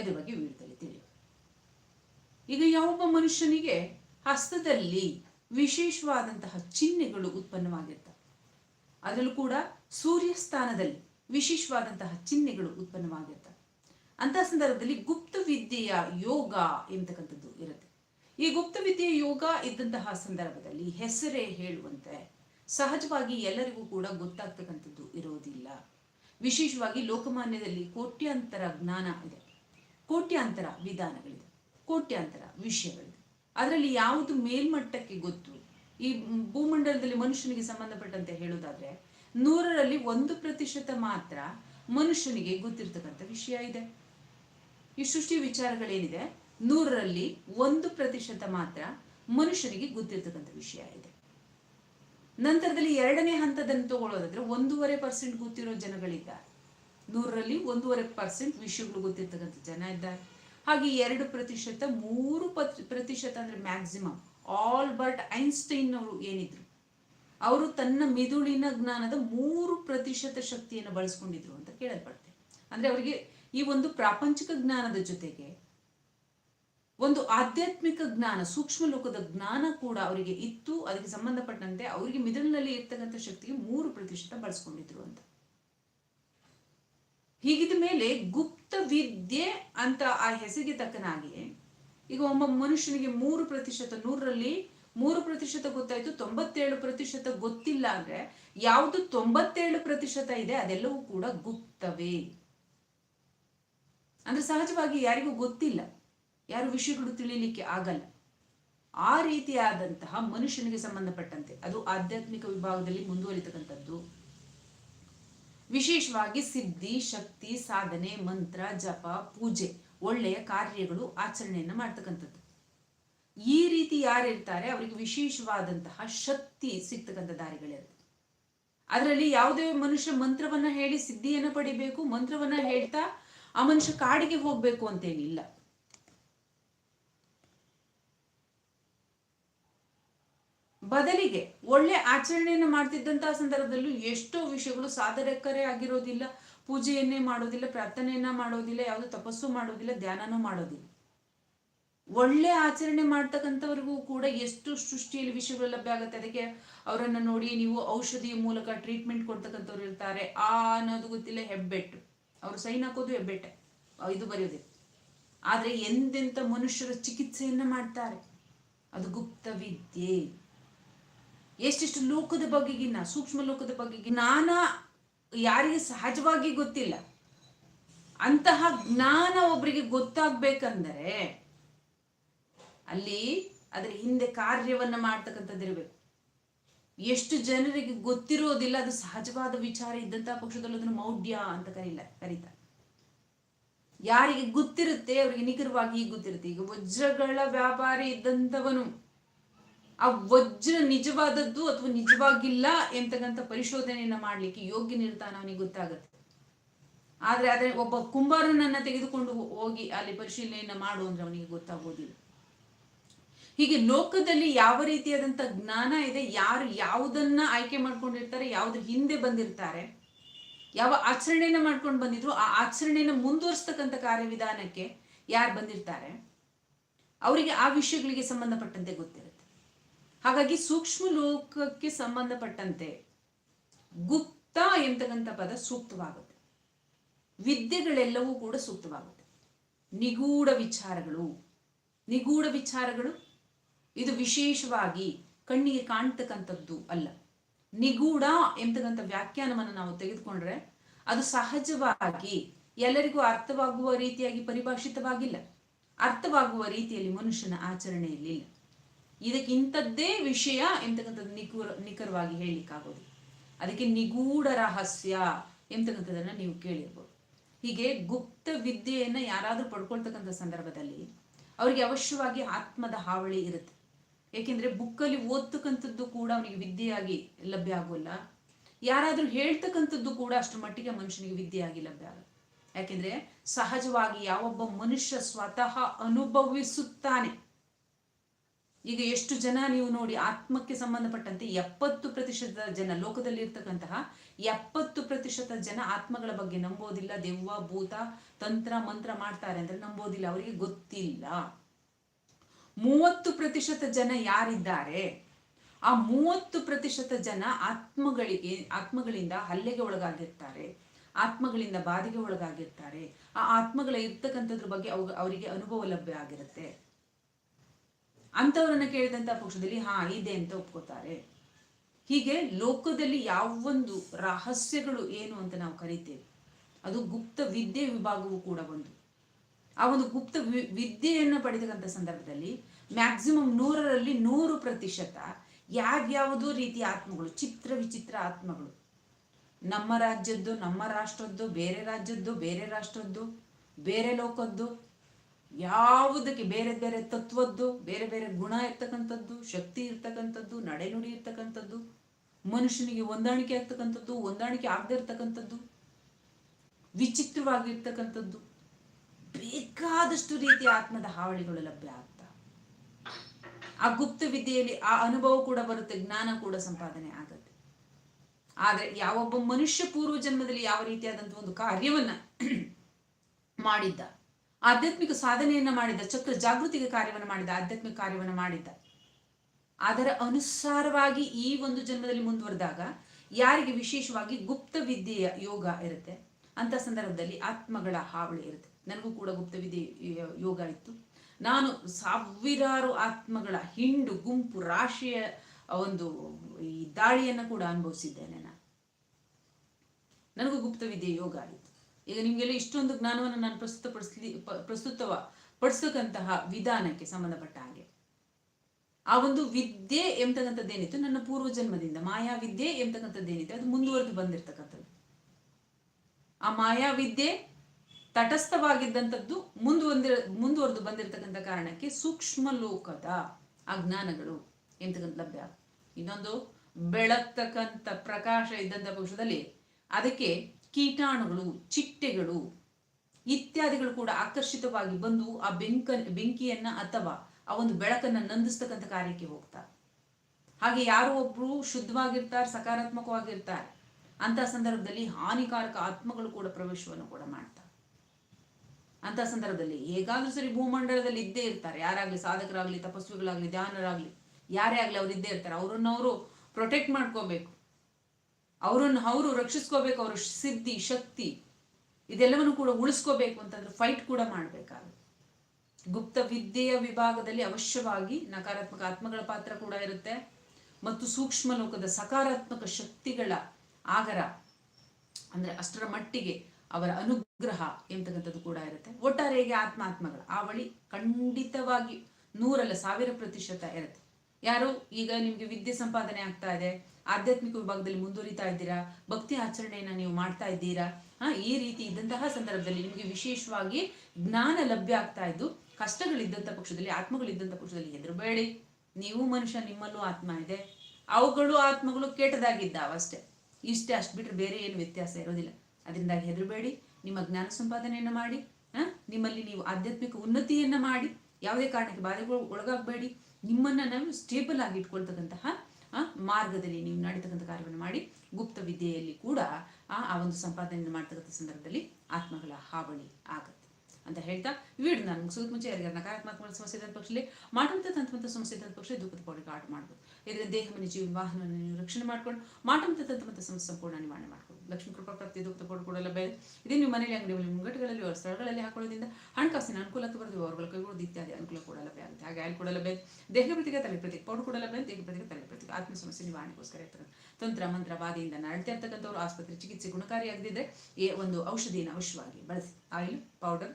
ಇದ್ರ ಬಗ್ಗೆ ವಿವರದಲ್ಲಿ ತಿಳಿಯುವ ಈಗ ಯಾವೊಬ್ಬ ಮನುಷ್ಯನಿಗೆ ಹಸ್ತದಲ್ಲಿ ವಿಶೇಷವಾದಂತಹ ಚಿಹ್ನೆಗಳು ಉತ್ಪನ್ನವಾಗಿರ್ತವೆ. ಅದರಲ್ಲೂ ಕೂಡ ಸೂರ್ಯಸ್ಥಾನದಲ್ಲಿ ವಿಶೇಷವಾದಂತಹ ಚಿಹ್ನೆಗಳು ಉತ್ಪನ್ನವಾಗಿರ್ತವೆ. ಅಂತಹ ಸಂದರ್ಭದಲ್ಲಿ ಗುಪ್ತ ವಿದ್ಯೆಯ ಯೋಗ ಎಂತಕ್ಕಂಥದ್ದು ಇರುತ್ತೆ. ಈ ಗುಪ್ತ ವಿದ್ಯೆಯ ಯೋಗ ಇದ್ದಂತಹ ಸಂದರ್ಭದಲ್ಲಿ ಹೆಸರೇ ಹೇಳುವಂತೆ ಸಹಜವಾಗಿ ಎಲ್ಲರಿಗೂ ಕೂಡ ಗೊತ್ತಾಗ್ತಕ್ಕಂಥದ್ದು ಇರೋದಿಲ್ಲ. ವಿಶೇಷವಾಗಿ ಲೋಕಮಾನ್ಯದಲ್ಲಿ ಕೋಟ್ಯಂತರ ಜ್ಞಾನ ಇದೆ. ಕೋಟ್ಯಾಂತರ ವಿಧಾನಗಳಿದೆ. ಕೋಟ್ಯಾಂತರ ವಿಷಯಗಳಿದೆ. ಅದರಲ್ಲಿ ಯಾವುದು ಮೇಲ್ಮಟ್ಟಕ್ಕೆ ಗೊತ್ತು? ಈ ಭೂಮಂಡಲದಲ್ಲಿ ಮನುಷ್ಯನಿಗೆ ಸಂಬಂಧಪಟ್ಟಂತೆ ಹೇಳೋದಾದ್ರೆ ನೂರರಲ್ಲಿ ಒಂದು ಪ್ರತಿಶತ ಮಾತ್ರ ಮನುಷ್ಯನಿಗೆ ಗೊತ್ತಿರ್ತಕ್ಕಂಥ ವಿಷಯ ಇದೆ. ಈ ಸೃಷ್ಟಿ ವಿಚಾರಗಳೇನಿದೆ? ನೂರರಲ್ಲಿ ಒಂದು ಪ್ರತಿಶತ ಮಾತ್ರ ಮನುಷ್ಯನಿಗೆ ಗೊತ್ತಿರ್ತಕ್ಕಂಥ ವಿಷಯ ಇದೆ. ನಂತರದಲ್ಲಿ ಎರಡನೇ ಹಂತದನ್ನು ತಗೊಳ್ಳೋದಾದ್ರೆ, ಒಂದೂವರೆ ಪರ್ಸೆಂಟ್ ಗೊತ್ತಿರೋ ಜನಗಳಿದ್ದಾರೆ. ನೂರರಲ್ಲಿ ಒಂದೂವರೆ ಪರ್ಸೆಂಟ್ ವಿಷಯಗಳು ಗೊತ್ತಿರ್ತಕ್ಕಂಥ ಜನ ಇದ್ದಾರೆ. ಹಾಗೆ ಎರಡು ಪ್ರತಿಶತ, ಮೂರು ಪ್ರತಿಶತ ಅಂದ್ರೆ ಮ್ಯಾಕ್ಸಿಮಮ್ ಆಲ್ಬರ್ಟ್ ಐನ್ಸ್ಟೈನ್ ಅವರು ಏನಿದ್ರು, ಅವರು ತನ್ನ ಮಿದುಳಿನ ಜ್ಞಾನದ ಮೂರು ಪ್ರತಿಶತ ಶಕ್ತಿಯನ್ನು ಬಳಸ್ಕೊಂಡಿದ್ರು ಅಂತ ಕೇಳಲ್ಪಡ್ತೆ ಅಂದ್ರೆ ಅವರಿಗೆ ಈ ಒಂದು ಪ್ರಾಪಂಚಿಕ ಜ್ಞಾನದ ಜೊತೆಗೆ ಒಂದು ಆಧ್ಯಾತ್ಮಿಕ ಜ್ಞಾನ, ಸೂಕ್ಷ್ಮ ಲೋಕದ ಜ್ಞಾನ ಕೂಡ ಅವರಿಗೆ ಇತ್ತು. ಅದಕ್ಕೆ ಸಂಬಂಧಪಟ್ಟಂತೆ ಅವರಿಗೆ ಮಿದುಳಿನಲ್ಲಿ ಇರ್ತಕ್ಕಂಥ ಶಕ್ತಿಗೆ ಮೂರು ಪ್ರತಿಶತ ಬಳಸ್ಕೊಂಡಿದ್ರು ಅಂತ. ಹೀಗಿದ ಮೇಲೆ ಗುಪ್ತ ವಿದ್ಯೆ ಅಂತ ಆ ಹೆಸರಿಗೆ ತಕ್ಕನಾಗಿ, ಈಗ ಒಬ್ಬ ಮನುಷ್ಯನಿಗೆ ಮೂರು ಪ್ರತಿಶತ, ನೂರರಲ್ಲಿ ಮೂರು ಪ್ರತಿಶತ ಗೊತ್ತಾಯ್ತು, ತೊಂಬತ್ತೇಳು ಪ್ರತಿಶತ ಗೊತ್ತಿಲ್ಲ ಅಂದ್ರೆ ಯಾವುದು ತೊಂಬತ್ತೇಳು ಪ್ರತಿಶತ ಇದೆ ಅದೆಲ್ಲವೂ ಕೂಡ ಗುಪ್ತವೇ. ಅಂದ್ರೆ ಸಹಜವಾಗಿ ಯಾರಿಗೂ ಗೊತ್ತಿಲ್ಲ, ಯಾರು ವಿಷಯಗಳು ತಿಳಿಲಿಕ್ಕೆ ಆಗಲ್ಲ. ಆ ರೀತಿಯಾದಂತಹ ಮನುಷ್ಯನಿಗೆ ಸಂಬಂಧಪಟ್ಟಂತೆ, ಅದು ಆಧ್ಯಾತ್ಮಿಕ ವಿಭಾಗದಲ್ಲಿ ಮುಂದುವರಿತಕ್ಕಂಥದ್ದು. ವಿಶೇಷವಾಗಿ ಸಿದ್ಧಿ, ಶಕ್ತಿ, ಸಾಧನೆ, ಮಂತ್ರ, ಜಪ, ಪೂಜೆ ಒಳ್ಳೆಯ ಕಾರ್ಯಗಳು, ಆಚರಣೆಯನ್ನು ಮಾಡ್ತಕ್ಕಂಥದ್ದು. ಈ ರೀತಿ ಯಾರಿರ್ತಾರೆ ಅವರಿಗೆ ವಿಶೇಷವಾದಂತಹ ಶಕ್ತಿ ಸಿಗ್ತಕ್ಕಂಥ ದಾರಿಗಳಿರುತ್ತೆ. ಅದರಲ್ಲಿ ಯಾವುದೇ ಮನುಷ್ಯ ಮಂತ್ರವನ್ನ ಹೇಳಿ ಸಿದ್ಧಿಯನ್ನು ಪಡಿಬೇಕು, ಮಂತ್ರವನ್ನ ಹೇಳ್ತಾ ಆ ಮನುಷ್ಯ ಕಾಡಿಗೆ ಹೋಗ್ಬೇಕು ಅಂತೇನಿಲ್ಲ. ಬದಲಿಗೆ ಒಳ್ಳೆ ಆಚರಣೆಯನ್ನು ಮಾಡ್ತಿದ್ದಂತಹ ಸಂದರ್ಭದಲ್ಲೂ ಎಷ್ಟೋ ವಿಷಯಗಳು ಸಾಧಕರೇ ಆಗಿರೋದಿಲ್ಲ, ಪೂಜೆಯನ್ನೇ ಮಾಡೋದಿಲ್ಲ, ಪ್ರಾರ್ಥನೆಯನ್ನ ಮಾಡೋದಿಲ್ಲ, ಯಾವುದು ತಪಸ್ಸು ಮಾಡೋದಿಲ್ಲ, ಧ್ಯಾನನೂ ಮಾಡೋದಿಲ್ಲ. ಒಳ್ಳೆ ಆಚರಣೆ ಮಾಡ್ತಕ್ಕಂಥವ್ರಿಗೂ ಕೂಡ ಎಷ್ಟು ಸೃಷ್ಟಿಯಲ್ಲಿ ವಿಷಯಗಳು ಲಭ್ಯ ಆಗುತ್ತೆ, ಅದಕ್ಕೆ ಅವರನ್ನು ನೋಡಿ ನೀವು ಔಷಧಿಯ ಮೂಲಕ ಟ್ರೀಟ್ಮೆಂಟ್ ಕೊಡ್ತಕ್ಕಂಥವ್ರು ಇರ್ತಾರೆ. ಆ ಅನ್ನೋದು ಗೊತ್ತಿಲ್ಲ, ಹೆಬ್ಬೆಟ್ಟು. ಅವ್ರು ಸೈನ್ ಹಾಕೋದು ಹೆಬ್ಬೆಟ್ಟೆ. ಇದು ಬರೆಯೋದೇ. ಆದರೆ ಎಂದೆಂತ ಮನುಷ್ಯರ ಚಿಕಿತ್ಸೆಯನ್ನ ಮಾಡ್ತಾರೆ. ಅದು ಗುಪ್ತ ವಿದ್ಯೆ. ಎಷ್ಟೆಷ್ಟು ಲೋಕದ ಬಗೆಗಿನ ಸೂಕ್ಷ್ಮ ಲೋಕದ ಬಗೆಗೆ ಜ್ಞಾನ ಯಾರಿಗೆ ಸಹಜವಾಗಿ ಗೊತ್ತಿಲ್ಲ. ಅಂತಹ ಜ್ಞಾನ ಒಬ್ಬರಿಗೆ ಗೊತ್ತಾಗ್ಬೇಕಂದರೆ ಅಲ್ಲಿ ಅದರ ಹಿಂದೆ ಕಾರ್ಯವನ್ನ ಮಾಡ್ತಕ್ಕಂಥದ್ದಿರಬೇಕು ಎಷ್ಟು ಜನರಿಗೆ ಗೊತ್ತಿರೋದಿಲ್ಲ, ಅದು ಸಹಜವಾದ ವಿಚಾರ ಇದ್ದಂತಹ ಪಕ್ಷದಲ್ಲಿ ಅದನ್ನು ಮೌಢ್ಯ ಅಂತ ಕರೀಲ, ಕರೀತಾರೆ. ಯಾರಿಗೆ ಗೊತ್ತಿರುತ್ತೆ, ಅವರಿಗೆ ನಿಖರವಾಗಿ ಗೊತ್ತಿರುತ್ತೆ. ಈಗ ವಜ್ರಗಳ ವ್ಯಾಪಾರಿ ಇದ್ದಂಥವನು ಆ ವಜ್ರ ನಿಜವಾದದ್ದು ಅಥವಾ ನಿಜವಾಗಿಲ್ಲ ಎಂತಕ್ಕಂಥ ಪರಿಶೋಧನೆಯನ್ನ ಮಾಡ್ಲಿಕ್ಕೆ ಯೋಗ್ಯನಿರ್ತಾನ ಅವನಿಗೆ ಗೊತ್ತಾಗುತ್ತೆ. ಆದ್ರೆ ಅದೇ ಒಬ್ಬ ಕುಂಬಾರನನ್ನ ತೆಗೆದುಕೊಂಡು ಹೋಗಿ ಅಲ್ಲಿ ಪರಿಶೀಲನೆಯನ್ನ ಮಾಡು ಅಂದ್ರೆ ಅವನಿಗೆ ಗೊತ್ತಾಗೋದಿಲ್ಲ. ಹೀಗೆ ಲೋಕದಲ್ಲಿ ಯಾವ ರೀತಿಯಾದಂತ ಜ್ಞಾನ ಇದೆ, ಯಾರು ಯಾವುದನ್ನ ಆಯ್ಕೆ ಮಾಡ್ಕೊಂಡಿರ್ತಾರೆ, ಯಾವ್ದ್ರ ಹಿಂದೆ ಬಂದಿರ್ತಾರೆ, ಯಾವ ಆಚರಣೆಯನ್ನ ಮಾಡ್ಕೊಂಡು ಬಂದಿದ್ರು, ಆ ಆಚರಣೆಯನ್ನ ಮುಂದುವರಿಸ್ತಕ್ಕಂಥ ಕಾರ್ಯವಿಧಾನಕ್ಕೆ ಯಾರು ಬಂದಿರ್ತಾರೆ, ಅವರಿಗೆ ಆ ವಿಷಯಗಳಿಗೆ ಸಂಬಂಧಪಟ್ಟಂತೆ ಗೊತ್ತಿರುತ್ತೆ ಹಾಗಾಗಿ ಸೂಕ್ಷ್ಮ ಲೋಕಕ್ಕೆ ಸಂಬಂಧಪಟ್ಟಂತೆ ಗುಪ್ತ ಎಂತಕ್ಕಂಥ ಪದ ಸೂಕ್ತವಾಗುತ್ತೆ. ವಿದ್ಯೆಗಳೆಲ್ಲವೂ ಕೂಡ ಸೂಕ್ತವಾಗುತ್ತೆ. ನಿಗೂಢ ವಿಚಾರಗಳು. ನಿಗೂಢ ವಿಚಾರಗಳು? ಇದು ವಿಶೇಷವಾಗಿ ಕಣ್ಣಿಗೆ ಕಾಣ್ತಕ್ಕಂಥದ್ದು ಅಲ್ಲ. ನಿಗೂಢ ಎಂತಕ್ಕಂಥ ವ್ಯಾಖ್ಯಾನವನ್ನು ನಾವು ತೆಗೆದುಕೊಂಡ್ರೆ ಅದು ಸಹಜವಾಗಿ ಎಲ್ಲರಿಗೂ ಅರ್ಥವಾಗುವ ರೀತಿಯಾಗಿ ಪರಿಭಾಷಿತವಾಗಿಲ್ಲ. ಅರ್ಥವಾಗುವ ರೀತಿಯಲ್ಲಿ ಮನುಷ್ಯನ ಆಚರಣೆಯಲ್ಲಿ ಇಲ್ಲ. ಇದಕ್ಕೆ ಇಂಥದ್ದೇ ವಿಷಯ ಎಂತಕ್ಕಂಥದ್ದು ನಿಗೂರ ನಿಖರವಾಗಿ ಹೇಳಲಿಕ್ಕಾಗೋದು. ಅದಕ್ಕೆ ನಿಗೂಢ ರಹಸ್ಯ ಎಂತಕ್ಕಂಥದ್ದನ್ನು ನೀವು ಕೇಳಿರ್ಬೋದು. ಹೀಗೆ ಗುಪ್ತ ವಿದ್ಯೆಯನ್ನು ಯಾರಾದರೂ ಪಡ್ಕೊಳ್ತಕ್ಕಂಥ ಸಂದರ್ಭದಲ್ಲಿ ಅವರಿಗೆ ಅವಶ್ಯವಾಗಿ ಆತ್ಮದ ಹಾವಳಿ ಇರುತ್ತೆ. ಏಕೆಂದರೆ ಬುಕ್ಕಲ್ಲಿ ಓದ್ತಕ್ಕಂಥದ್ದು ಕೂಡ ಅವನಿಗೆ ವಿದ್ಯೆಯಾಗಿ ಲಭ್ಯ ಆಗೋಲ್ಲ. ಯಾರಾದರೂ ಹೇಳ್ತಕ್ಕಂಥದ್ದು ಕೂಡ ಅಷ್ಟು ಮಟ್ಟಿಗೆ ಮನುಷ್ಯನಿಗೆ ವಿದ್ಯೆಯಾಗಿ ಲಭ್ಯ ಆಗಲ್ಲ. ಯಾಕೆಂದ್ರೆ ಸಹಜವಾಗಿ ಯಾವೊಬ್ಬ ಮನುಷ್ಯ ಸ್ವತಃ ಅನುಭವಿಸುತ್ತಾನೆ. ಈಗ ಎಷ್ಟು ಜನ ನೀವು ನೋಡಿ ಆತ್ಮಕ್ಕೆ ಸಂಬಂಧಪಟ್ಟಂತೆ ಎಪ್ಪತ್ತು ಪ್ರತಿಶತ ಜನ, ಲೋಕದಲ್ಲಿ ಇರ್ತಕ್ಕಂತಹ ಎಪ್ಪತ್ತು ಪ್ರತಿಶತ ಜನ ಆತ್ಮಗಳ ಬಗ್ಗೆ ನಂಬೋದಿಲ್ಲ. ದೆವ್ವ, ಭೂತ, ತಂತ್ರ, ಮಂತ್ರ ಮಾಡ್ತಾರೆ ಅಂದ್ರೆ ನಂಬೋದಿಲ್ಲ. ಅವರಿಗೆ ಗೊತ್ತಿಲ್ಲ. ಮೂವತ್ತು ಪ್ರತಿಶತ ಜನ ಯಾರಿದ್ದಾರೆ? ಆ ಮೂವತ್ತು ಪ್ರತಿಶತ ಜನ ಆತ್ಮಗಳಿಗೆ, ಆತ್ಮಗಳಿಂದ ಹಲ್ಲೆಗೆ ಒಳಗಾಗಿರ್ತಾರೆ, ಆತ್ಮಗಳಿಂದ ಬಾಧೆಗೆ ಒಳಗಾಗಿರ್ತಾರೆ. ಆ ಆತ್ಮಗಳ ಇರ್ತಕ್ಕಂಥದ್ರ ಬಗ್ಗೆ ಅವು, ಅವರಿಗೆ ಅನುಭವ ಲಭ್ಯ ಆಗಿರುತ್ತೆ. ಅಂಥವ್ರನ್ನ ಕೇಳಿದಂಥ ಪಕ್ಷದಲ್ಲಿ, ಹಾ, ಇದೆ ಅಂತ ಒಪ್ಕೋತಾರೆ. ಹೀಗೆ ಲೋಕದಲ್ಲಿ ಯಾವೊಂದು ರಹಸ್ಯಗಳು ಏನು ಅಂತ ನಾವು ಕರಿತೇವೆ. ಅದು ಗುಪ್ತ ವಿದ್ಯೆ ವಿಭಾಗವೂ ಕೂಡ ಒಂದು ಆ ಒಂದು ಗುಪ್ತ ವಿದ್ಯೆಯನ್ನು ಪಡೆದಕ್ಕಂಥ ಸಂದರ್ಭದಲ್ಲಿ ಮ್ಯಾಕ್ಸಿಮಮ್ ನೂರರಲ್ಲಿ ನೂರು ಪ್ರತಿಶತ ಯಾವ್ಯಾವುದೋ ರೀತಿಯ ಆತ್ಮಗಳು, ಚಿತ್ರ ವಿಚಿತ್ರ ಆತ್ಮಗಳು. ನಮ್ಮ ರಾಜ್ಯದ್ದು, ನಮ್ಮ ರಾಷ್ಟ್ರದ್ದು, ಬೇರೆ ರಾಜ್ಯದ್ದು, ಬೇರೆ ರಾಷ್ಟ್ರದ್ದು, ಬೇರೆ ಲೋಕದ್ದು ಯಾವುದಕ್ಕೆ ಬೇರೆ ಬೇರೆ ತತ್ವದ್ದು, ಬೇರೆ ಬೇರೆ ಗುಣ ಇರ್ತಕ್ಕಂಥದ್ದು, ಶಕ್ತಿ ಇರ್ತಕ್ಕಂಥದ್ದು, ನಡೆನುಡಿ ಇರ್ತಕ್ಕಂಥದ್ದು, ಮನುಷ್ಯನಿಗೆ ಹೊಂದಾಣಿಕೆ ಆಗ್ತಕ್ಕಂಥದ್ದು, ಹೊಂದಾಣಿಕೆ ಆಗದೆ ಇರ್ತಕ್ಕಂಥದ್ದು ವಿಚಿತ್ರವಾಗಿರ್ತಕ್ಕಂಥದ್ದು ಬೇಕಾದಷ್ಟು ರೀತಿಯ ಆತ್ಮದ ಹಾವಳಿಗಳು ಲಭ್ಯ ಆಗ್ತಾ. ಆ ಗುಪ್ತ ವಿದ್ಯೆಯಲ್ಲಿ ಆ ಅನುಭವ ಕೂಡ ಬರುತ್ತೆ, ಜ್ಞಾನ ಕೂಡ ಸಂಪಾದನೆ ಆಗತ್ತೆ. ಆದರೆ ಯಾವೊಬ್ಬ ಮನುಷ್ಯ ಪೂರ್ವ ಜನ್ಮದಲ್ಲಿ ಯಾವ ರೀತಿಯಾದಂತಹ ಒಂದು ಕಾರ್ಯವನ್ನ ಮಾಡಿದ್ದ ಆಧ್ಯಾತ್ಮಿಕ ಸಾಧನೆಯನ್ನ ಮಾಡಿದ, ಚಕ್ರ ಜಾಗೃತಿಗೆ ಕಾರ್ಯವನ್ನು ಮಾಡಿದ, ಆಧ್ಯಾತ್ಮಿಕ ಕಾರ್ಯವನ್ನು ಮಾಡಿದ್ದ. ಅದರ ಅನುಸಾರವಾಗಿ ಈ ಒಂದು ಜನ್ಮದಲ್ಲಿ ಮುಂದುವರೆದಾಗ ಯಾರಿಗೆ ವಿಶೇಷವಾಗಿ ಗುಪ್ತ ವಿದ್ಯೆಯ ಯೋಗ ಇರುತ್ತೆ? ಅಂತ ಸಂದರ್ಭದಲ್ಲಿ ಆತ್ಮಗಳ ಹಾವಳಿ ಇರುತ್ತೆ. ನನಗೂ ಕೂಡ ಗುಪ್ತ ವಿದ್ಯೆ ಯೋಗ ಇತ್ತು. ನಾನು ಸಾವಿರಾರು ಆತ್ಮಗಳ ಹಿಂಡು, ಗುಂಪು, ರಾಶಿಯ ಒಂದು ಈ ದಾಳಿಯನ್ನು ಕೂಡ ಅನುಭವಿಸಿದ್ದೇನೆ ನಾನು. ನನಗೂ ಗುಪ್ತ ವಿದ್ಯೆ ಯೋಗ ಆಯಿತು. ಈಗ ನಿಮಗೆಲ್ಲ ಇಷ್ಟೊಂದು ಜ್ಞಾನವನ್ನು ನಾನು ಪ್ರಸ್ತುತಪಡಿಸ್ಲಿ ಪ್ರಸ್ತುತವ ಪಡಿಸ್ತಕ್ಕಂತಹ ವಿಧಾನಕ್ಕೆ ಸಂಬಂಧಪಟ್ಟ ಹಾಗೆ. ಆ ಒಂದು ವಿದ್ಯೆ ಎಂಬತಕ್ಕಂಥದ್ದೇನಿತ್ತು ನನ್ನ ಪೂರ್ವ ಜನ್ಮದಿಂದ ಮಾಯಾ ವಿದ್ಯೆ ಎಂಬತಕ್ಕಂಥದ್ದೇನಿತ್ತು ಅದು ಮುಂದುವರೆದು ಬಂದಿರತಕ್ಕಂಥದ್ದು. ಆ ಮಾಯಾ ವಿದ್ಯೆ ತಟಸ್ಥವಾಗಿದ್ದಂಥದ್ದು ಮುಂದುವರೆದ ಮುಂದುವರೆದು ಬಂದಿರತಕ್ಕಂಥ ಕಾರಣಕ್ಕೆ ಸೂಕ್ಷ್ಮ ಲೋಕದ ಆ ಜ್ಞಾನಗಳು ಎಂತಕ್ಕಂಥ ಲಭ್ಯ. ಇನ್ನೊಂದು ಬೆಳತಕ್ಕಂಥ ಪ್ರಕಾಶ ಇದ್ದಂಥ ಪಕ್ಷದಲ್ಲಿ ಅದಕ್ಕೆ ಕೀಟಾಣುಗಳು, ಚಿಟ್ಟೆಗಳು ಇತ್ಯಾದಿಗಳು ಕೂಡ ಆಕರ್ಷಿತವಾಗಿ ಬಂದು ಆ ಬೆಂಕ, ಬೆಂಕಿಯನ್ನ ಅಥವಾ ಆ ಒಂದು ಬೆಳಕನ್ನ ನಂದಿಸ್ತಕ್ಕಂಥ ಕಾರ್ಯಕ್ಕೆ ಹೋಗ್ತಾರೆ ಹಾಗೆ ಯಾರೋ ಒಬ್ರು ಶುದ್ಧವಾಗಿರ್ತಾರೆ, ಸಕಾರಾತ್ಮಕವಾಗಿರ್ತಾರೆ. ಅಂತ ಸಂದರ್ಭದಲ್ಲಿ ಹಾನಿಕಾರಕ ಆತ್ಮಗಳು ಕೂಡ ಪ್ರವೇಶವನ್ನು ಕೂಡ ಮಾಡ್ತಾರೆ ಅಂತ ಸಂದರ್ಭದಲ್ಲಿ ಹೇಗಾದ್ರೂ ಸರಿ ಭೂಮಂಡಲದಲ್ಲಿ ಇದ್ದೇ ಇರ್ತಾರೆ. ಯಾರಾಗ್ಲಿ ಸಾಧಕರಾಗ್ಲಿ, ತಪಸ್ವಿಗಳಾಗ್ಲಿ, ಧ್ಯಾನರಾಗ್ಲಿ, ಯಾರೇ ಆಗ್ಲಿ ಅವ್ರು ಇದ್ದೇ ಇರ್ತಾರೆ. ಅವರನ್ನು ಪ್ರೊಟೆಕ್ಟ್ ಮಾಡ್ಕೋಬೇಕು. ಅವರನ್ನು ಅವರು ರಕ್ಷಿಸ್ಕೋಬೇಕು, ಅವರ ಸಿದ್ಧಿ, ಶಕ್ತಿ ಇದೆಲ್ಲವನ್ನು ಕೂಡ ಉಳಿಸ್ಕೋಬೇಕು ಅಂತಂದ್ರೆ ಫೈಟ್ ಕೂಡ ಮಾಡಬೇಕಾಗುತ್ತೆ. ಗುಪ್ತ ವಿದ್ಯೆಯ ವಿಭಾಗದಲ್ಲಿ ಅವಶ್ಯವಾಗಿ ನಕಾರಾತ್ಮಕ ಆತ್ಮಗಳ ಪಾತ್ರ ಕೂಡ ಇರುತ್ತೆ ಮತ್ತು ಸೂಕ್ಷ್ಮ ಲೋಕದ ಸಕಾರಾತ್ಮಕ ಶಕ್ತಿಗಳ ಆಗರ ಅಂದ್ರೆ ಅಷ್ಟರ ಮಟ್ಟಿಗೆ ಅವರ ಅನುಗ್ರಹ ಎಂತಕ್ಕಂಥದ್ದು ಕೂಡ ಇರುತ್ತೆ. ಒಟ್ಟಾರೆಗೆ ಆತ್ಮ ಆತ್ಮಗಳ ಬಳಿ ಖಂಡಿತವಾಗಿ ನೂರಲ್ಲ ಸಾವಿರ ಪ್ರತಿಶತ ಇರುತ್ತೆ. ಯಾರು? ಈಗ ನಿಮ್ಗೆ ವಿದ್ಯೆ ಸಂಪಾದನೆ ಆಗ್ತಾ ಇದೆ. ಆಧ್ಯಾತ್ಮಿಕ ವಿಭಾಗದಲ್ಲಿ ಮುಂದುವರಿತಾ ಇದ್ದೀರಾ? ಭಕ್ತಿ ಆಚರಣೆಯನ್ನ ನೀವು ಮಾಡ್ತಾ ಇದ್ದೀರಾ? ಹಾ, ಈ ರೀತಿ ಇದ್ದಂತಹ ಸಂದರ್ಭದಲ್ಲಿ ನಿಮಗೆ ವಿಶೇಷವಾಗಿ ಜ್ಞಾನ ಲಭ್ಯ ಆಗ್ತಾ ಇದ್ದು ಕಷ್ಟಗಳಿದ್ದಂಥ ಪಕ್ಷದಲ್ಲಿ ಆತ್ಮಗಳಿದ್ದಂಥ ಪಕ್ಷದಲ್ಲಿ ಹೆದರಬೇಡಿ. ನೀವು ಮನುಷ್ಯ, ನಿಮ್ಮಲ್ಲೂ ಆತ್ಮ ಇದೆ. ಅವುಗಳು ಆತ್ಮಗಳು ಕೆಟ್ಟದಾಗಿದ್ದಾವಷ್ಟೇ ಇಷ್ಟೇ ಅಷ್ಟು ಬಿಟ್ಟರೆ ಬೇರೆ ಏನು ವ್ಯತ್ಯಾಸ ಇರೋದಿಲ್ಲ. ಅದರಿಂದಾಗಿ ಹೆದರಬೇಡಿ. ನಿಮ್ಮ ಜ್ಞಾನ ಸಂಪಾದನೆಯನ್ನು ಮಾಡಿ. ನಿಮ್ಮಲ್ಲಿ ನೀವು ಆಧ್ಯಾತ್ಮಿಕ ಉನ್ನತಿಯನ್ನು ಮಾಡಿ. ಯಾವುದೇ ಕಾರಣಕ್ಕೆ ಬಾಧೆಗಳು ಒಳಗಾಗಬೇಡಿ ನಿಮ್ಮನ್ನು ನಾವು ಸ್ಟೇಬಲ್ ಆಗಿ ಇಟ್ಕೊಳ್ತಕ್ಕಂತಹ ಮಾರ್ಗದಲ್ಲಿ ನೀವು ನಡೀತಕ್ಕಂಥ ಕಾರ್ಯವನ್ನು ಮಾಡಿ ಗುಪ್ತ ವಿದ್ಯೆಯಲ್ಲಿ ಕೂಡ ಆ ಒಂದು ಸಂಪಾದನೆಯನ್ನು ಮಾಡ್ತಕ್ಕಂಥ ಸಂದರ್ಭದಲ್ಲಿ ಆತ್ಮಗಳ ಹಾವಳಿ ಆಗುತ್ತೆ ಅಂತ ಹೇಳ್ತಾ ವಿಡಿಯೋ ನಾನು ಮುಗಿಸೋದಕ್ಕೆ ಮುಂಚೆ ಯಾರಿಗೆ ನಕಾರಾತ್ಮಕ ಸಮಸ್ಯೆ ಇದ್ದ ಪಕ್ಷದಲ್ಲಿ ಮಾಟಮತ ತಂತ್ರಮಂತ ಸಮಸ್ಯೆ ಇದ್ದ ಪಕ್ಷದಲ್ಲಿ ದುಃಖದ ಪೌಡಿಗೆ ಆಟ ಮಾಡ್ಬೋದು. ಇದರಿಂದ ದೇಹ, ಮನೆ ಜೀವ ವಾಹನವನ್ನು ನೀವು ರಕ್ಷಣೆ ಮಾಡ್ಕೊಂಡು ಮಾಟಂತ ತಂತ್ರಮಂತ ಸಮಸ್ಯೆ ಸಂಪೂರ್ಣ ನಿವಾರಣೆ ಮಾಡ್ಕೊಂಡು ಲಕ್ಷ್ಮೀ ಕೃಪಾ ದುಃಖದ ಪೌಡ್ ಕೂಡ ಲಭ್ಯ ಇದೇ ನೀವು ಮನೆಯಲ್ಲಿ ಅಂಗಡಿಗಳಲ್ಲಿ ಮುಂಗಟ್ಟುಗಳಲ್ಲಿ ಅವರ ಸ್ಥಳಗಳಲ್ಲಿ ಹಾಕೊಳ್ಳೋದ್ರಿಂದ ಹಣಕಾಸಿನ ಅನುಕೂಲತೆ ಬರೆದು ಅವರುಗಳ ಕೈಗೊಳ್ಳೋದು ಇತ್ಯಾದಿ ಅನುಕೂಲ ಕೂಡ ಲಭ್ಯ ಆಗುತ್ತೆ ಹಾಗೆ ಆಯ್ಲು ಕೂಡ ಲಭ್ಯ ದೇಹ ಪ್ರತಿಗೆ ತಲೆ ಪ್ರತಿ ಪೌಡ್ ಕೂಡ ಲಭ್ಯ ದೇಹ ಪ್ರತಿಗೆ ತಲೆ ಪ್ರತಿ ಆತ್ಮ ಸಮಸ್ಯೆ ನಿವಾರಣೆಗೋಸ್ಕರ ಇರ್ತಾರೆ ತಂತ್ರ, ಮಂತ್ರ ಬಾಧೆಯಿಂದ ನಡೀತಾ ಇರ್ತಕ್ಕಂಥವ್ರು ಆಸ್ಪತ್ರೆ ಚಿಕಿತ್ಸೆ ಗುಣಕಾರಿಯಾಗದಿದ್ದರೆ ಈ ಒಂದು ಔಷಧಿಯನ್ನು ಅವಶ್ಯವಾಗಿ ಬಳಸಿ. ಆಯಿಲ್, ಪೌಡರ್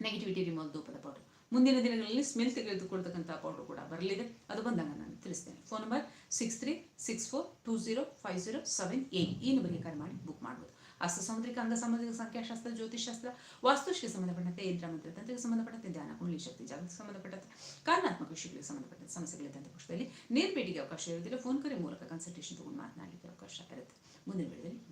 ನೆಗೆಟಿವಿಟಿ ರಿಮೂವ್ ದೂಪದ ಪೌಡರ್ ಮುಂದಿನ ದಿನಗಳಲ್ಲಿ ಸ್ಮೆಲ್ ತೆಗೆದುಕೊಳ್ತಕ್ಕಂಥ ಪೌಡರ್ ಕೂಡ ಬರಲಿದೆ. ಅದು ಬಂದಾಗ ನಾನು ತಿಳಿಸ್ತೇನೆ. Phone number six three six four two zero five zero seven eight ಈ ನಂಬರ್ಗೆ ಕರೆ ಮಾಡಿ ಬುಕ್ ಮಾಡ್ಬೋದು. ಅಸ್ತ ಸಾಮುದ್ರಿಕ ಅಂಗ ಸಾಮಾಜಿಕ ಸಂಖ್ಯಾಶಾಸ್ತ್ರ ಜ್ಯೋತಿಷಾಸ್ತ್ರ ವಾಸ್ತುಶಿಗೆ ಸಂಬಂಧಪಟ್ಟಂತೆ ಯಂತ್ರ ಮಂತ್ರ ತಂತ್ರಕ್ಕೆ ಸಂಬಂಧಪಟ್ಟಂತೆ ಧ್ಯಾನ, ಕುಂಡಲಿ ಶಕ್ತಿ ಜಾಗಕ್ಕೆ ಸಂಬಂಧಪಟ್ಟಂತೆ ಕಾರಣಾತ್ಮಕ ವಿಷಯಗಳಿಗೆ ಸಂಬಂಧಪಟ್ಟಂತೆ ಸಮಸ್ಯೆಗಳಿದ್ದಂಥ ಪಕ್ಷದಲ್ಲಿ ನೇರ ಭೇಟಿಗೆ ಅವಕಾಶ ಇರುವುದಿಲ್ಲ. ಫೋನ್ ಕರೆ ಮೂಲಕ ಕನ್ಸಲ್ಟೇಷನ್ ತಗೊಂಡು ಮಾತನಾಡಲಿಕ್ಕೆ ಅವಕಾಶ ಇರುತ್ತೆ. ಮುಂದಿನ ವೇಳೆಯಲ್ಲಿ